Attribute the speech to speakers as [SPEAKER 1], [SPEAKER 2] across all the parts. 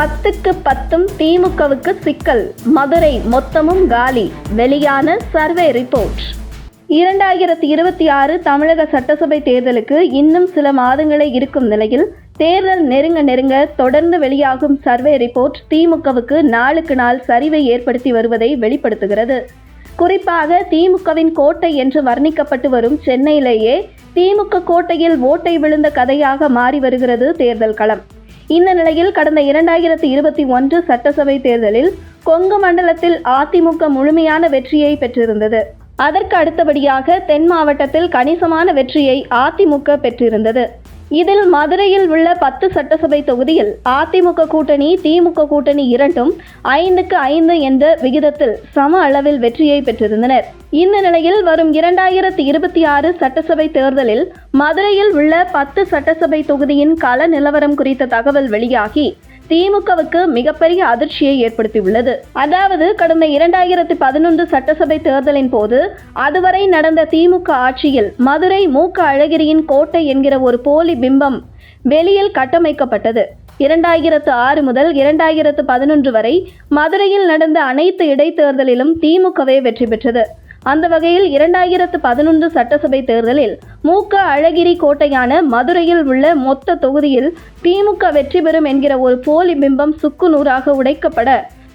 [SPEAKER 1] பத்துக்கு பத்தும் திமுகவுக்கு சிக்கல். மதுரை மொத்தமும் காலி. வெளியான சர்வே ரிப்போர்ட். இரண்டாயிரத்தி இருபத்தி ஆறு தமிழக சட்டசபை தேர்தலுக்கு இன்னும் சில மாதங்களே இருக்கும் நிலையில் தேர்தல் நெருங்க நெருங்க தொடர்ந்து வெளியாகும் சர்வே ரிப்போர்ட் திமுகவுக்கு நாளுக்கு நாள் சரிவை ஏற்படுத்தி வருவதை வெளிப்படுத்துகிறது. குறிப்பாக திமுகவின் கோட்டை என்று வர்ணிக்கப்பட்டு வரும் சென்னையிலேயே திமுக கோட்டையில் ஓட்டை விழுந்த கதையாக மாறி வருகிறது தேர்தல் களம். இந்த நிலையில் கடந்த இரண்டாயிரத்தி இருபத்தி ஒன்று சட்டசபை தேர்தலில் கொங்கு மண்டலத்தில் அதிமுக முழுமையான வெற்றியை பெற்றிருந்தது. அதற்கு அடுத்தபடியாக தென் மாவட்டத்தில் கணிசமான வெற்றியை அதிமுக பெற்றிருந்தது. இதில் மதுரையில் உள்ள பத்து சட்டசபை தொகுதியில் அதிமுக கூட்டணி திமுக கூட்டணி இரண்டும் ஐந்துக்கு ஐந்து என்ற விகிதத்தில் சம அளவில் வெற்றியை பெற்றிருந்தனர். இந்த நிலையில் வரும் இரண்டாயிரத்தி இருபத்தி ஆறு சட்டசபை தேர்தலில் மதுரையில் உள்ள பத்து சட்டசபை தொகுதியின் கள நிலவரம் குறித்த தகவல் வெளியாகி திமுகவுக்கு மிகப்பெரிய அதிர்ச்சியை ஏற்படுத்தியுள்ளது. அதாவது கடந்த இரண்டாயிரத்தி பதினொன்று சட்டசபை தேர்தலின் போது அதுவரை நடந்த திமுக ஆட்சியில் மதுரை மூக்க அழகிரியின் கோட்டை என்கிற ஒரு போலி பிம்பம் வெளியில் கட்டமைக்கப்பட்டது. இரண்டாயிரத்து ஆறு முதல் இரண்டாயிரத்து பதினொன்று வரை மதுரையில் நடந்த அனைத்து இடைத்தேர்தலிலும் திமுகவே வெற்றி பெற்றது. அந்த வகையில் இரண்டாயிரத்து பதினொன்று சட்டசபை தேர்தலில் மூக்க அழகிரி கோட்டையான மதுரையில் உள்ள மொத்த தொகுதியில் திமுக வெற்றி பெறும் என்கிற ஒரு போலி பிம்பம் சுக்கு நூறாக உடைக்கப்பட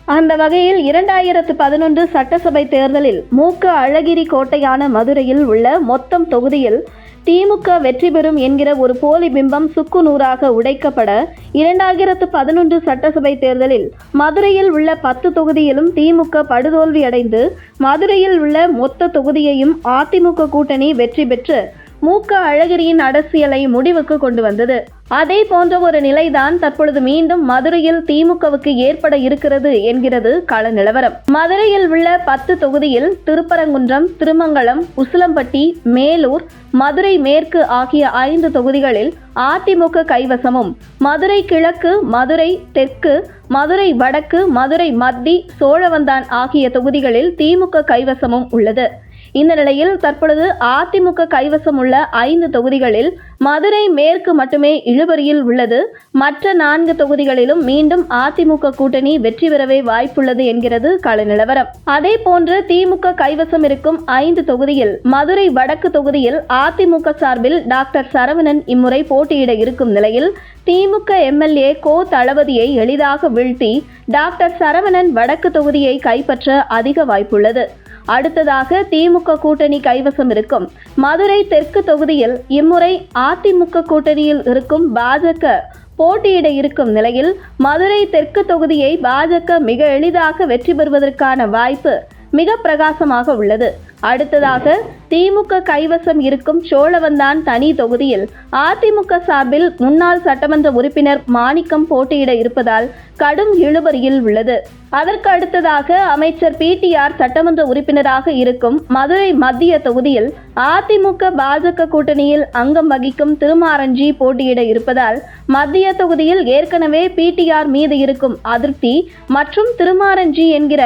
[SPEAKER 1] அந்த வகையில் இரண்டாயிரத்து பதினொன்று சட்டசபை தேர்தலில் மூக்க அழகிரி கோட்டையான மதுரையில் உள்ள மொத்தம் தொகுதியில் திமுக வெற்றி பெறும் என்கிற ஒரு போலி பிம்பம் சுக்கு நூறாக உடைக்கப்பட இரண்டாயிரத்து பதினொன்று சட்டசபை தேர்தலில் மதுரையில் உள்ள பத்து தொகுதியிலும் திமுக படுதோல்வி அடைந்து மதுரையில் உள்ள மொத்த தொகுதியையும் அதிமுக கூட்டணி வெற்றி பெற்று மூக்க அழகிரியின் அரசியலை முடிவுக்கு கொண்டு வந்தது. அதே போன்ற ஒரு நிலைதான் தற்பொழுது மீண்டும் மதுரையில் திமுகவுக்கு ஏற்பட இருக்கிறது என்கிறது கள நிலவரம். மதுரையில் உள்ள பத்து தொகுதியில் திருப்பரங்குன்றம் திருமங்கலம் உசிலம்பட்டி மேலூர் மதுரை மேற்கு ஆகிய ஐந்து தொகுதிகளில் அதிமுக கைவசமும். மதுரை கிழக்கு மதுரை தெற்கு மதுரை வடக்கு மதுரை மத்தி சோழவந்தான் ஆகிய தொகுதிகளில் திமுக கைவசமும் உள்ளது. இந்த நிலையில் தற்பொழுது அதிமுக கைவசம் உள்ள ஐந்து தொகுதிகளில் மதுரை மேற்கு மட்டுமே இழுபறியில் உள்ளது. மற்ற நான்கு தொகுதிகளிலும் மீண்டும் அதிமுக கூட்டணி வெற்றி பெறவே வாய்ப்புள்ளது என்கிறது கள நிலவரம். அதே போன்று திமுக கைவசம் இருக்கும் ஐந்து தொகுதியில் மதுரை வடக்கு தொகுதியில் அதிமுக சார்பில் டாக்டர் சரவணன் இம்முறை போட்டியிட இருக்கும் நிலையில் திமுக எம்எல்ஏ கோ தளபதியை எளிதாக வீழ்த்தி டாக்டர் சரவணன் வடக்கு தொகுதியை கைப்பற்ற அதிக வாய்ப்புள்ளது. அடுத்ததாக திமுக கூட்டணி கைவசம் இருக்கும். மதுரை தெற்கு தொகுதியில் இம்முறை அதிமுக கூட்டணியில் இருக்கும் பாஜக போட்டியிட இருக்கும் நிலையில் மதுரை தெற்கு தொகுதியை பாஜக மிக எளிதாக வெற்றி பெறுவதற்கான வாய்ப்பு மிக பிரகாசமாக உள்ளது. அடுத்ததாக திமுக கைவசம் இருக்கும் சோழவந்தான் தனி தொகுதியில் அதிமுக சார்பில் முன்னாள் சட்டமன்ற உறுப்பினர் மாணிக்கம் போட்டியிட இருப்பதால் கடும் இழுபறியில் உள்ளது. அதற்கு அடுத்ததாக அமைச்சர் பிடிஆர் சட்டமன்ற உறுப்பினராக இருக்கும் மதுரை மத்திய தொகுதியில் அதிமுக பாஜக கூட்டணியில் அங்கம் வகிக்கும் திருமாரஞ்சி போட்டியிட இருப்பதால் மத்திய தொகுதியில் ஏற்கனவே பிடிஆர் மீது இருக்கும் அதிருப்தி மற்றும் திருமாரஞ்சி என்கிற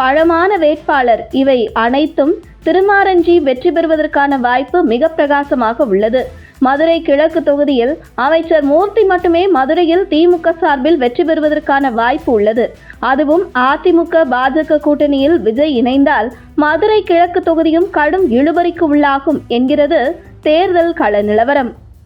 [SPEAKER 1] பழமான வேட்பாளர். இவை அனைத்தும் திருமாரஞ்சி வெற்றி பெறுவதற்கான வாய்ப்பு மிக பிரகாசமாக உள்ளது. மதுரை கிழக்கு தொகுதியில் அமைச்சர் மூர்த்தி மட்டுமே மதுரையில் திமுக சார்பில் வெற்றி பெறுவதற்கான வாய்ப்பு உள்ளது. அதுவும் அதிமுக பாஜக கூட்டணியில் விஜய் இணைந்தால் மதுரை கிழக்கு தொகுதியும் கடும் இழுபறிக்கு உள்ளாகும் என்கிறது தேர்தல் கள நிலவரம்.